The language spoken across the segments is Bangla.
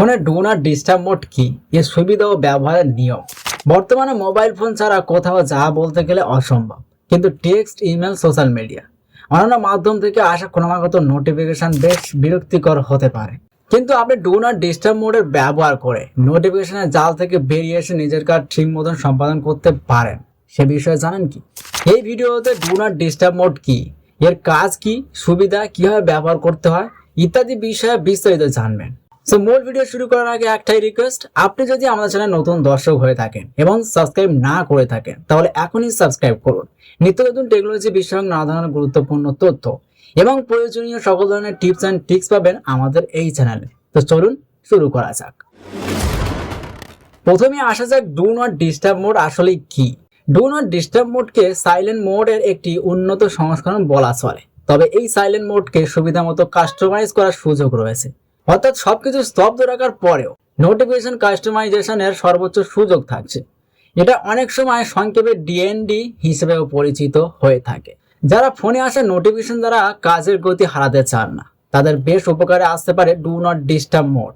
ফোনে ডু নট ডিস্টার্ব মোড কি? এর সুবিধা ও ব্যবহারের নিয়ম। বর্তমানে মোবাইল ফোন ছাড়া কোথাও যা বলতে গেলে অসম্ভব। কিন্তু টেক্সট ইমেল সোশ্যাল মিডিয়া অন্যান্য মাধ্যম থেকে আসা ক্রমাগত নোটিফিকেশন বেশ বিরক্তিকর হতে পারে। কিন্তু আপনি ডু ডিস্টার্ব মোডের ব্যবহার করে নোটিফিকেশনের জাল থেকে বেরিয়ে এসে নিজের কাজ ঠিক মতন সম্পাদন করতে পারেন। সে বিষয়ে জানেন কি? এই ভিডিওতে ডু ডিস্টার্ব মোড কি? এর কাজ কি? সুবিধা কীভাবে ব্যবহার করতে হয়? ইত্যাদি বিষয়ে বিস্তারিত জানবেন। সো মূল ভিডিও শুরু করার আগে একটাই রিকোয়েস্ট আপনি যদি আমাদের চ্যানেল নতুন দর্শক হয়ে থাকেন এবং সাবস্ক্রাইব না করে থাকেন, তাহলে এখনই সাবস্ক্রাইব করুন। নিত্য নতুন টেকনোলজি বিষয়ক নানা ধরনের গুরুত্বপূর্ণ তথ্য এবং প্রয়োজনীয় সকল ধরনের টিপস অ্যান্ড ট্রিক্স পাবেন আমাদের এই চ্যানেলে তো চলুন শুরু করা যাক। প্রথমে আসা যাক ডু নট ডিস্টার্ব মোড আসলে কি। ডু নট ডিস্টার্ব মোডকে সাইলেন্ট মোডের একটি উন্নত সংস্করণ বলা চলে। তবে এই সাইলেন্ট মোডকে সুবিধা মতো কাস্টমাইজ করার সুযোগ রয়েছে। অর্থাৎ সবকিছু স্তব্ধ রাখার পরেও নোটিফিকেশন কাস্টমাইজেশনের সর্বোচ্চ সুযোগ থাকছে। এটা অনেক সময় সংক্ষেপে ডিএনডি হিসেবেও পরিচিত হয়ে থাকে। যারা ফোনে আসা নোটিফিকেশন দ্বারা কাজের গতি হারাতে চান না। তাদের বেশ উপকারে আসতে পারে ডু নট ডিস্টার্ব মোড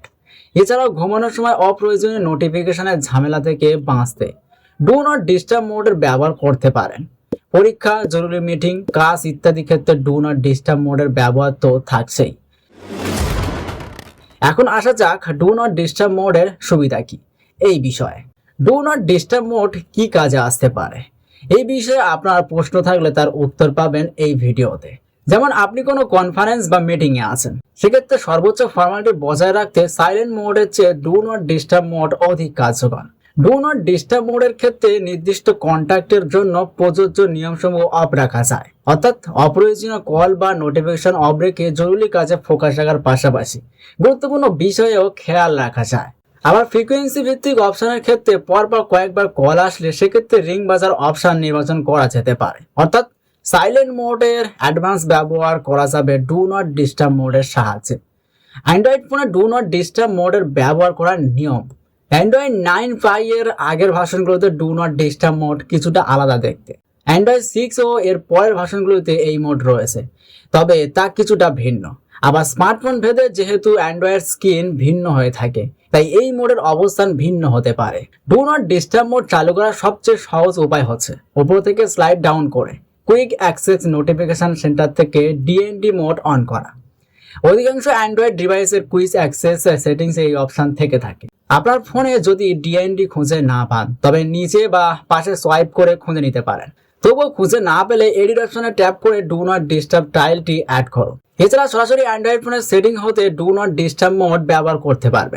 এছাড়াও ঘুমানোর সময় অপ্রয়োজনীয় নোটিফিকেশনের ঝামেলা থেকে বাঁচতে ডু নট ডিস্টার্ব মোডের ব্যবহার করতে পারেন। পরীক্ষা, জরুরি মিটিং কাজ ইত্যাদি ক্ষেত্রে ডু নট ডিস্টার্ব মোডের ব্যবহার তো থাকছেই। এখন আসা যাক ডু নট ডিস্টার্ব মোডের সুবিধা কি। এই বিষয়ে। ডু নট ডিস্টার্ব মোড কি কাজে আসতে পারে? এই বিষয়ে আপনার প্রশ্ন থাকলে তার উত্তর পাবেন এই ভিডিওতে। যেমন আপনি কোনো কনফারেন্স বা মিটিংয়ে আছেন, সেক্ষেত্রে সর্বোচ্চ ফর্মালিটি বজায় রাখতে সাইলেন্ট মোডের চেয়ে ডু নট ডিস্টার্ব মোড অধিক কার্যকর। ডু নট ডিস্টার্ব মোডের ক্ষেত্রে নির্দিষ্ট কন্ট্যাক্টের জন্য প্রযোজ্য নিয়মসমূহ অফ রাখা যায়। অর্থাৎ অপ্রয়োজনীয় কল বা নোটিফিকেশন অফ রেখে জরুরি কাজে ফোকাস রাখার পাশাপাশি গুরুত্বপূর্ণ বিষয়েও খেয়াল রাখা যায়। আবার ফ্রিকোয়েন্সি ভিত্তিক অপশনের ক্ষেত্রে পরপর কয়েকবার কল আসলে সেক্ষেত্রে রিং বাজার অপশন নির্বাচন করা যেতে পারে। অর্থাৎ সাইলেন্ট মোডের অ্যাডভান্স ব্যবহার করা যাবে ডু নট ডিস্টার্ব মোডের সাহায্যে। অ্যান্ড্রয়েড ফোনে ডু নট ডিস্টার্ব মোডের ব্যবহার করার নিয়ম অ্যান্ড্রয়েড নাইন ফাইভ এর আগের ভাষণগুলোতে ডু নট ডিস্টার্ব মোড কিছুটা আলাদা দেখতে। অ্যান্ড্রয়েড সিক্স ও এর পরের ভাষণগুলোতে এই মোড রয়েছে। তবে তা কিছুটা ভিন্ন। আবার স্মার্টফোন ভেদে যেহেতু অ্যান্ড্রয়েড স্ক্রিন ভিন্ন হয়ে থাকে, তাই এই মোডের অবস্থান ভিন্ন হতে পারে। ডু নট ডিস্টার্ব মোড চালু করার সবচেয়ে সহজ উপায় হচ্ছে উপর থেকে স্লাইড ডাউন করে কুইক অ্যাক্সেস নোটিফিকেশন সেন্টার থেকে ডিএনডি মোড অন করা। অধিকাংশ অ্যান্ড্রয়েড ডিভাইসের কুইক অ্যাক্সেস সেটিংস এই অপশন থেকে থাকে। আপনার ফোনে যদি ডিএনডি খুঁজে না পান, তবে নিচে বা পাশে সোয়াইপ করে খুঁজে নিতে পারেন। তবুও খুঁজে না পেলে এডিট অপশনে ট্যাপ করে ডু নট ডিস্টার্ব টাইলটি অ্যাড করো এছাড়া সরাসরি অ্যান্ড্রয়েড ফোনের সেটিং হতে ডু নট ডিস্টার্ব মোড ব্যবহার করতে পারবেন।